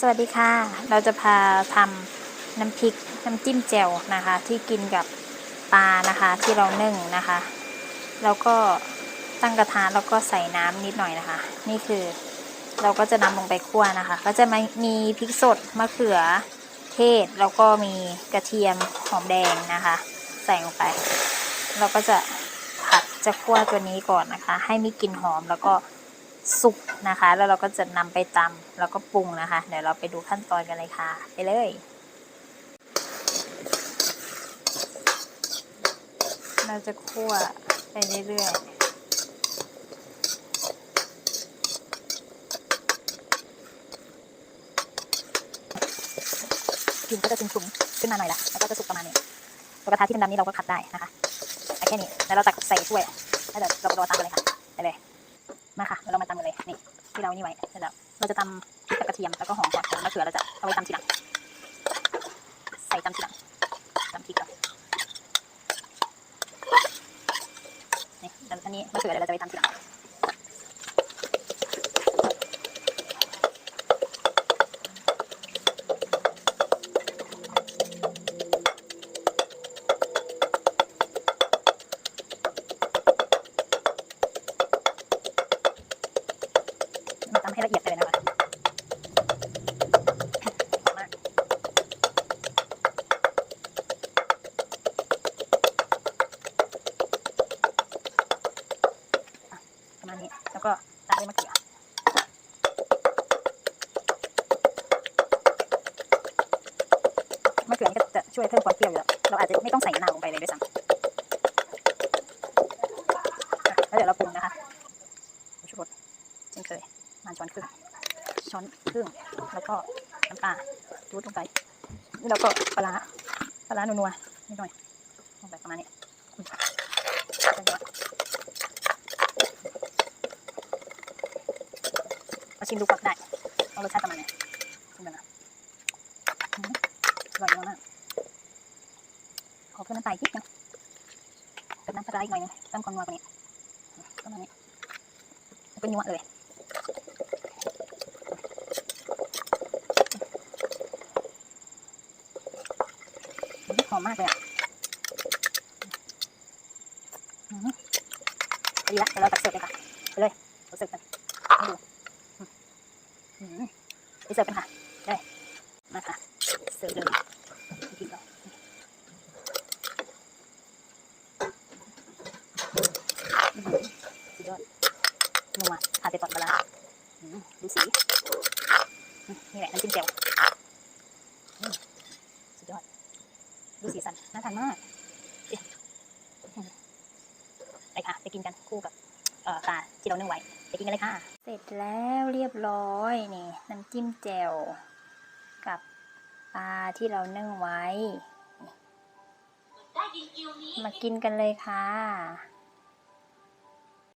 สวัสดีค่ะ เราจะพาทำน้ำพริกน้ำจิ้มแจ่วนะคะ ที่กินกับปลานะคะที่เรานึ่งนะคะ แล้วก็ตั้งกระทะแล้วก็ใส่น้ำนิดหน่อยนะคะ นี่คือเราก็จะนำลงไปคั่วนะคะ ก็จะมีมีพริกสดมะเขือเทศแล้วก็มีกระเทียมหอมแดงนะคะ ใส่ลงไป เราก็จะผัดจะคั่วตัวนี้ก่อนนะคะ ให้มีกลิ่นหอมแล้วก็ สุกนะคะ แล้วเราก็จะนำไปตำแล้วก็ปรุงนะคะ เดี๋ยวเราไปดูขั้นตอนกันเลยค่ะ ไปเลยเราจะคั่วไปเรื่อยๆกลิ่นก็จะชุ่มๆขึ้นมาหน่อยละแล้วก็จะสุกประมาณนี้ตัวกระทะที่ดำๆนี้เราก็คัดได้นะคะแค่นี้ แล้วเราตักใส่ถ้วย แล้วเดี๋ยวเราก็รอตามกันเลยค่ะ ไปเลย มาค่ะแล้วเรามา นี่ที่เรานี่ไว้เสร็จแล้วเราจะตำพริกกับกระเทียมแล้วก็หอมก่อนมะเขือเราจะเอาไว้ตำทีหลังใส่ตำทีหลังตำพริกก่อนนี่แล้วอันนี้มะเขือเดี๋ยวเราจะไปตำทีหลังานี้ แล้วก็ตามด้วยมะเขือมะเขือนี่ก็จะช่วยเพิ่มความเปรี้ยวอยู่แล้วเราอาจจะไม่ต้องใส่มะนาวลงไปเลยด้วยซ้ำแล้วเดี๋ยวเราปรุงนะคะชูรสเช่นเคยมาณช้อนครึ่งช้อนครึ่งแล้วก็น้ำปลาจูดลงไปแล้วก็ปลาร้าปลาร้านัวๆนิดหน่อยลงไปประมาณนี้อืมแล้วก็ มาชิมดูก่อนได้ว่ารสชาติประมาณไหนชิมกันนะอร่อยมากขอเพิ่มน้ำตาลอีกนิดนึงเติมน้ำปลาร้าอีกหน่อยนึงเพิ่มความนัวกว่านี้ประมาณนี้แล้วก็นนัวเลยหอมมากเลยอะดีละเดี๋ยวเราตักเสิร์ฟเลยค่ะไปเลยเราเสิร์ฟกันดู ไปเสิร์ฟกันค่ะได้มาค่ะ เสิร์ฟเลยกินก่อนสุดยอดนัวทานไปก่อนปลาดูสี นี่แหละน้ำจิ้มแจ่วสุดยอด ดูสีสัน น่าทานมากไปค่ะ ไปกินกันคู่กับ เอ่อปลาที่เรานึ่งไว้ไปกินกันเลยค่ะ เสร็จแล้วเรียบร้อยนี่น้ำจิ้มแจ่วกับปลาที่เรานึ่งไว้ มากินกันเลยค่ะ